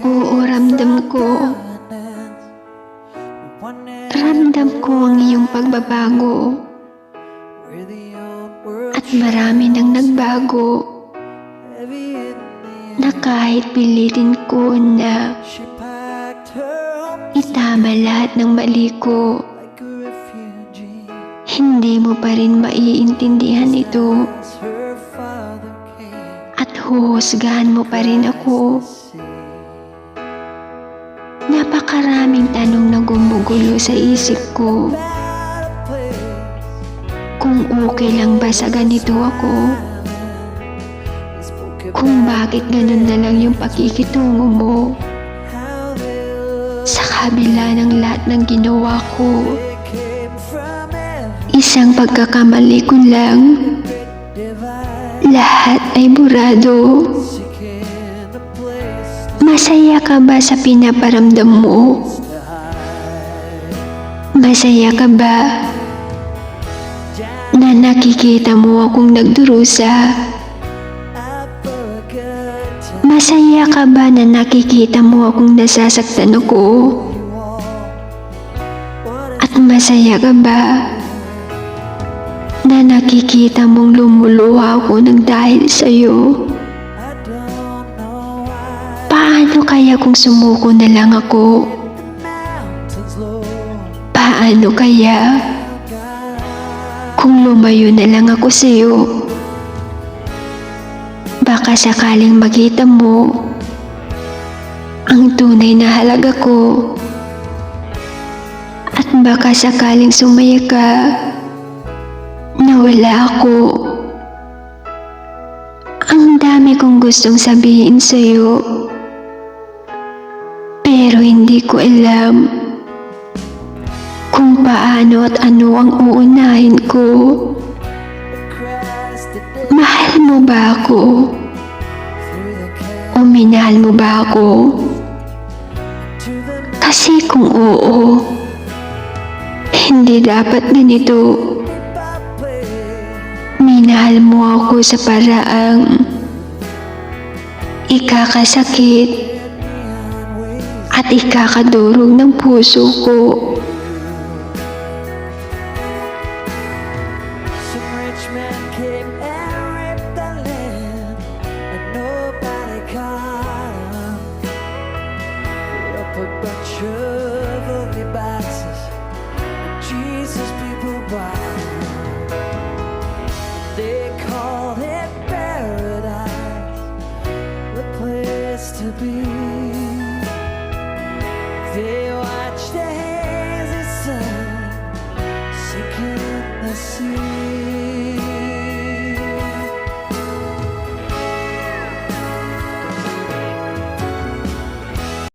Oo, ramdam ko. Ramdam ko ang iyong pagbabago. At marami nang nagbago na kahit pilitin ko na itama lahat ng mali ko, hindi mo pa rin maiintindihan ito at huhusgahan mo pa rin ako. Napakaraming tanong na gumugulo sa isip ko. Kung okay lang ba sa ganito ako? Kung bakit ganun na lang yung pakikitungo mo? Sa kabila ng lahat ng ginawa ko, isang pagkakamali ko lang, lahat ay burado. Masaya ka ba sa pinaparamdam mo? Masaya ka ba na nakikita mo akong nagdurusa? Masaya ka ba na nakikita mo akong nasasaktan ako? At masaya ka ba na nakikita mong lumuluha ako ng dahil sa'yo? Paano kaya kung sumuko na lang ako? Paano kaya kung lumayo na lang ako sa'yo? Baka sakaling makita mo ang tunay na halaga ko. At baka sakaling sumaya ka na wala ako. Ang dami kong gustong sabihin sa'yo. Pero hindi ko alam kung paano at ano ang uunahin ko. Mahal mo ba ako? O minahal mo ba ako? Kasi kung oo, hindi dapat ganito. Minahal mo ako sa paraang ikakasakit at ikakadurog ng puso ko. To be. day